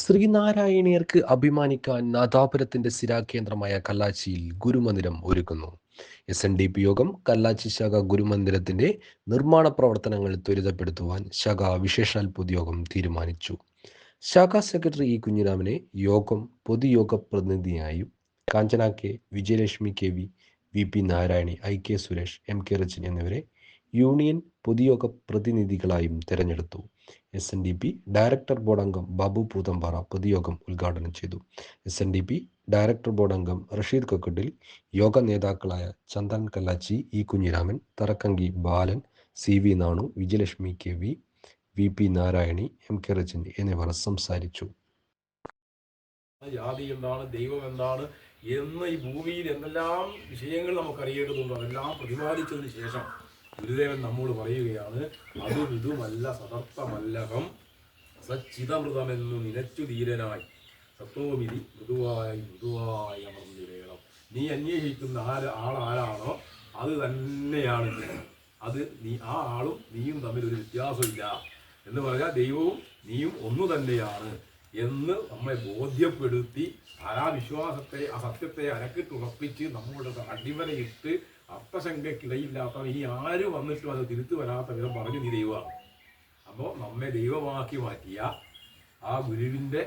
ശ്രീനാരായണീയർക്ക് അഭിമാനിക്കാൻ നാദാപുരത്തിന്റെ സ്ഥിരാകേന്ദ്രമായ കല്ലാച്ചിയിൽ ഗുരുമന്ദിരം ഒരുക്കുന്നു. S N D P യോഗം കല്ലാച്ചി ശാഖ ഗുരുമന്ദിരത്തിന്റെ നിർമ്മാണ പ്രവർത്തനങ്ങൾ ത്വരിതപ്പെടുത്തുവാൻ ശാഖ വിശേഷാൽ പൊതുയോഗം തീരുമാനിച്ചു. ശാഖാ സെക്രട്ടറി ഇ കുഞ്ഞിരാമനെ യോഗം പൊതുയോഗ പ്രതിനിധിയായും Kanchana K Vijayalakshmi K V V P Narayani I K Suresh M K Rachin എന്നിവരെ യൂണിയൻ പൊതുയോഗ പ്രതിനിധികളായും തെരഞ്ഞെടുത്തു. S N D P director board അംഗം ബാബു പൂതമ്പാറ പൊതുയോഗം ഉദ്ഘാടനം ചെയ്തു S N D P director board അംഗം റഷീദ് കൊക്കട്ടിൽ യോഗ നേതാക്കളായ Chandan Kallachi E Kunhiraman Tharakkanki Balan C V Nanu Vijayalakshmi K V V P Narayani M K Rachan എന്നിവർ സംസാരിച്ചു. ജാതി എന്താണ് ദൈവം എന്താണ് എന്ന് ഈ ഭൂമിയിൽ എന്തെല്ലാം വിഷയങ്ങൾ നമുക്ക് അറിയേണ്ടതുണ്ട് അതെല്ലാം പ്രതിപാദിച്ചതിന് ശേഷം ഗുരുദേവൻ നമ്മോട് പറയുകയാണ് അതും ഇതുമല്ല സതർത്ഥമല്ലകം സച്ചിതമൃതമെന്നു നിലച്ചു ധീരനായി. സത്വമിതി മൃദുവായി മൃദുവായി അമർന്നിരേണം നീ അന്വേഷിക്കുന്ന ആര് ആളാരാണോ അത് തന്നെയാണ് അത് നീ ആ ആളും നീയും തമ്മിൽ ഒരു വ്യത്യാസമില്ല. എന്ന് പറഞ്ഞാൽ ദൈവവും നീയും ഒന്നു തന്നെയാണ് എന്ന് നമ്മെ ബോധ്യപ്പെടുത്തി ആ വിശ്വാസത്തെ ആ സത്യത്തെ അരക്കിട്ടുറപ്പിച്ച് നമ്മളുടെ അടിവരയിട്ട് അർത്ഥശങ്കയ്ക്കിടയില്ലാത്ത ഇനി ആര് വന്നിട്ടും അത് തിരുത്തു വരാത്ത വിധം പറഞ്ഞു നീ ദൈവമാണ് അപ്പോൾ നമ്മെ ദൈവമാക്കി മാറ്റിയ ആ ഗുരുവിന്റെ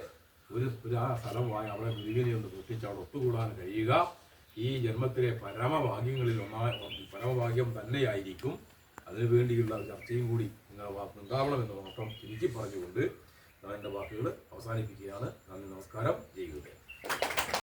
ഒരു ആ സ്ഥലമായി അവിടെ ഗുരുവിനെ ഒന്ന് പൊട്ടിച്ച് അവിടെ ഒത്തുകൂടാൻ കഴിയുക. ഈ ജന്മത്തിലെ പരമഭാഗ്യങ്ങളിൽ ഒന്നായി പരമഭാഗ്യം തന്നെയായിരിക്കും. അതിനു വേണ്ടിയുള്ള ചർച്ചയും കൂടി ഭാഗത്ത് ഉണ്ടാവണമെന്ന് മാത്രം ചുരുക്കി പറഞ്ഞുകൊണ്ട് ഞാൻ എന്റെ വാക്കുകൾ അവസാനിപ്പിക്കുകയാണ്. നന്ദി നമസ്കാരം.